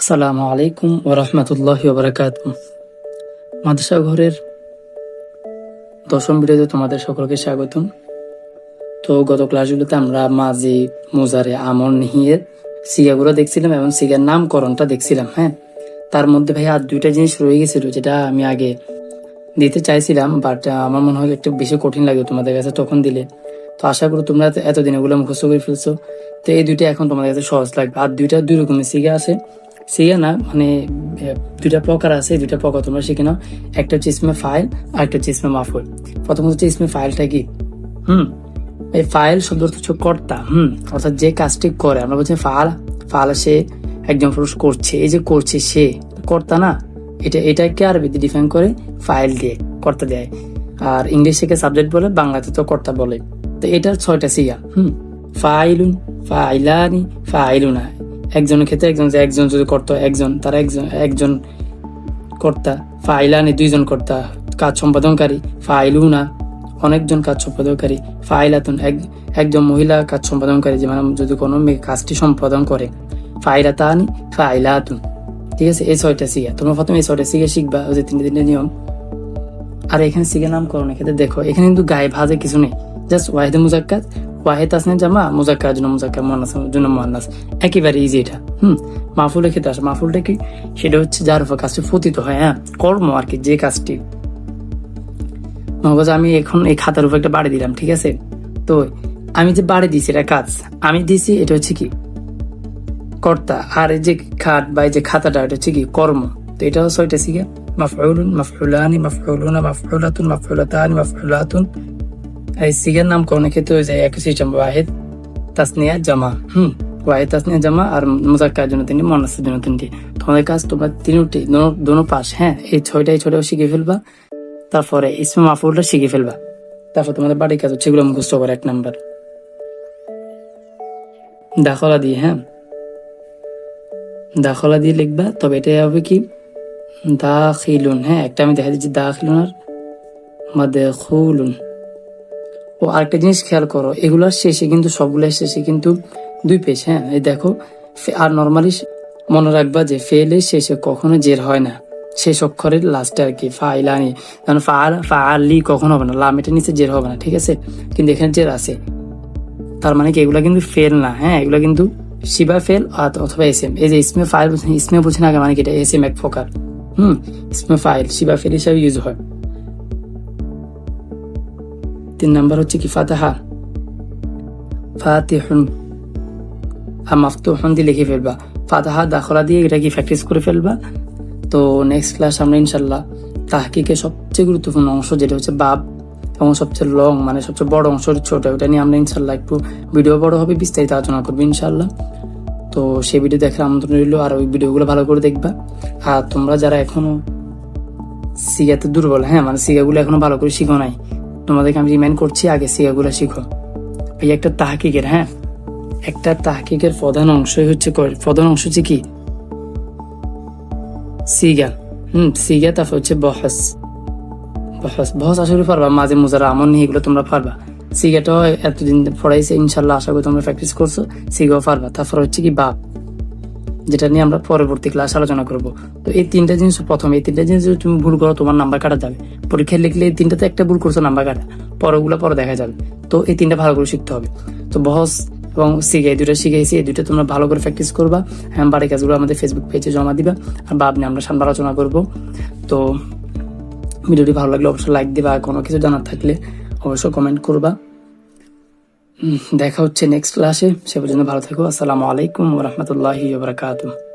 আসসালামু আলাইকুম ও রহমতুল্লাহ বারাকাত মাদ্রাসা ঘরের দশম ভিডিওতে তোমাদের সকলকে স্বাগতম। তো গত ক্লাসগুলোতে আমরা মাঝি মুজারে, আমর, নিহিয়ের সিগাগুলো দেখছিলাম এবং সিগার নামকরণটা দেখছিলাম হ্যাঁ? তার মধ্যে ভাই আর দুইটা জিনিস রয়ে গেছিল যেটা আমি আগে দিতে চাইছিলাম বাট আমার মনে হয় একটু বেশি কঠিন লাগে তোমাদের কাছে তখন দিলে। তো আশা করি তোমরা এতদিন এগুলো মুখস্থ করে ফেলছো। তো এই দুইটা এখন তোমাদের কাছে সহজ লাগবে। আর দুইটা দুই রকমের সিগা আছে। সিগা না মানে দুইটা প্রকার আছে, দুইটা প্রকার তোমরা শিখে নাও। একটা হচ্ছে ইসমে ফাইল আর একটা হচ্ছে ইসমে মাফুল। প্রথম হচ্ছে ইসমে ফাইলটা কি? হুম, এই ফাইল শব্দ হচ্ছে কর্তা, হুম, অর্থাৎ যে কাজটি করে। আমরা বলছি ফাল ফাল সে একজন পুরুষ করছে, এই যে করছে সে, কর্তা না, এটা, এটাকে আরবিতে ডিফাইন করে ফাইল দিয়ে, কর্তা দেয়। আর ইংলিশে সাবজেক্ট বলে? বাংলাতে তো কর্তা বলে। তো এটার ছয়টা সিয়া, হুম, ফাইলুন, ফাইলানি, ফাইলুনা। একজনের ক্ষেত্রে একজন যে একজন যদি করতো, একজন, তার একজন একজন কর্তা ফাইলানি দুইজন কর্তা, কাজ সম্পাদনকারী, ফাইলুনা, অনেকজন কাজ সম্পাদনকারী, ফাইলাতুন, এক, একজন মহিলা কাজ সম্পাদনকারী, যে মানে যদি কোনো মেয়ে কাজটি সম্পাদন করে, ফাইলাতানি, ফাইলাতুন। ঠিক আছে? এই ছয়টা সিগা তোমরা প্রথমে এই ছয়টা সিগা শিখবা, ওই যে তিনটে তিনটে নিয়ম। আর এখানে সিগা নামকরণ এক্ষেত্রে দেখো, এখানে কিন্তু গায়ে ভাজে কিছু নেই। জাস্ট ওয়াহিদে মুজাক্কাত ওয়াহিদ আসনে জামা মুজাক্কার জন্য মুজাক্কার মোহান্নাস জন্য মোহান্নাস একেবারে ইজি এটা। হুম মাহফুলের ক্ষেত্রে আসে। মাহফুলটা কি? সেটা হচ্ছে যার উপর কাজটি পতিত হয় হ্যাঁ? কর্ম আর কি, যে কাজটি। মগজ, আমি এখন এই খাতার উপর একটা বাড়ি দিলাম, ঠিক আছে? তো আমি যে বাড়ি দিছি, এটা কাজ। আমি দিছি, এটা হচ্ছে কি? কর্তা। আর এই যে খাট বা এই যে খাতাটা, এটা হচ্ছে কি? কর্ম। তো এটা হচ্ছে ছয়টা শিখে। মাফউলুন, মাফউলানি, মাফউলুনা, মাফউলাতুন, মাফউলাতানি, মাফউলাতুন এই সিগের নাম কোন ক্ষেত্রে হয়ে যায় একই সিস্টেম ওয়াহিদ তাসনিয়া জামা হুম ওয়াহিদ তাসনিয়া জামা আর মুজাক্কার জন্য তিনটি মনাসের জন্য তিনটি তোমাদের কাজ তোমরা তিনটি দোনো পাশ হ্যাঁ এই ছয়টা এই ছয়টাও শিখে ফেলবা তারপরে ইসমে মাফুলটা শিখে ফেলবা তারপর তোমাদের বাড়ির কাজ হচ্ছে এগুলো মুখস্থ করে এক নাম্বার দাখলা দিয়ে হ্যাঁ দাখলা দিয়ে লিখবা তবে এটা হবে কি দা দাখিলুন হ্যাঁ একটা আমি দেখা দিচ্ছি দা দাখিলুন আর মাদেখুলুন ও আরেকটা জিনিস খেয়াল করো এগুলার শেষে কিন্তু সবগুলোর শেষে কিন্তু দুই পেজ হ্যাঁ? এই দেখো আর নর্মালি মনে রাখবা যে ফেলের শেষে কখনো জের হয় না। শেষ অক্ষরের লাস্টে আর কি ফাইলানি কারণ ফাল ফালি কখনো হবে না, লাম এটা নিচে জের হবে না, ঠিক আছে? কিন্তু এখানে জের আছে। তার মানে কি, এগুলা কিন্তু ফেল না হ্যাঁ? এগুলা কিন্তু শিবা ফেল অথবা এস এম এই যে ইসমে ফাইল ইসমে বলছেন আগে মানে কি এটা এস এম এক প্রকার। হুম ইসমে ফাইল শিবা ফেল হিসাবে ইউজ হয়। তিন নাম্বার হচ্ছে কি ফাতাহা ফাতিহুন আর মাফতুহুন দিয়ে লিখে ফেলবা ফাতাহা দাখলা দিয়ে এটা কি প্র্যাকটিস করে ফেলবা তো নেক্সট ক্লাস আমরা ইনশাল্লাহ তাহকিকে সবচেয়ে গুরুত্বপূর্ণ অংশ যেটা হচ্ছে বাব এবং সবচেয়ে লং মানে সবচেয়ে বড় অংশ ছোট ওটা নিয়ে আমরা ইনশাল্লাহ একটু ভিডিও বড় হবে বিস্তারিত আলোচনা করব ইনশাল্লাহ তো সেই ভিডিও দেখার আমন্ত্রণ রইল আর ওই ভিডিওগুলো ভালো করে দেখবা আর তোমরা যারা এখনও সিগাতে দুর্বল হ্যাঁ মানে সিগাগুলো এখনও ভালো করে শিখো নাই তোমাদেরকে আমি রিমাইন্ড করছি, আগে সিগাগুলো শিখো। এই একটা তাহকিকের হ্যাঁ? একটা তাহকিকের প্রধান অংশই হচ্ছে প্রধান অংশ হচ্ছে কি? সিগা। হুম, সিগা, তারপর হচ্ছে বহস। বহস বহস আসলে পারবা, মাঝে মুজারা আমন নিয়ে এগুলো তোমরা পারবা। সিগাটাও এতদিন পড়াইছে, ইনশাল্লাহ আশা করি তোমরা প্র্যাকটিস করছ, সিগাও পারবা। তারপর হচ্ছে কি বাপ। যেটা নিয়ে আমরা পরবর্তী ক্লাস আলোচনা করব। তো এই তিনটা জিনিস প্রথম, এই তিনটা জিনিস তুমি ভুল করো, তোমার নাম্বার কাটা যাবে। পরীক্ষায় লিখলে এই তিনটাতে একটা ভুল করছ নাম্বার কাটা। পরগুলো পরে দেখা যাবে। তো এই তিনটা ভালো করে শিখতে হবে। তো বহস এবং শিখে এই দুটো শিখেছি এই দুটো তোমরা ভালো করে প্র্যাকটিস করবা। হ্যাঁ বাড়ি কাজগুলো আমাদের ফেসবুক পেজে জমা দিবা। আর বাপ নিয়ে আমরা সামনে আলোচনা করব। তো ভিডিওটি ভালো লাগলে অবশ্যই লাইক দিবা। কোনো কিছু জানার থাকলে অবশ্যই কমেন্ট করবা। দেখা হচ্ছে নেক্সট ক্লাসে সে পর্যন্ত ভালো থেকো। আসসালামু আলাইকুম রহমতুল্লাহি বারকাতুহ।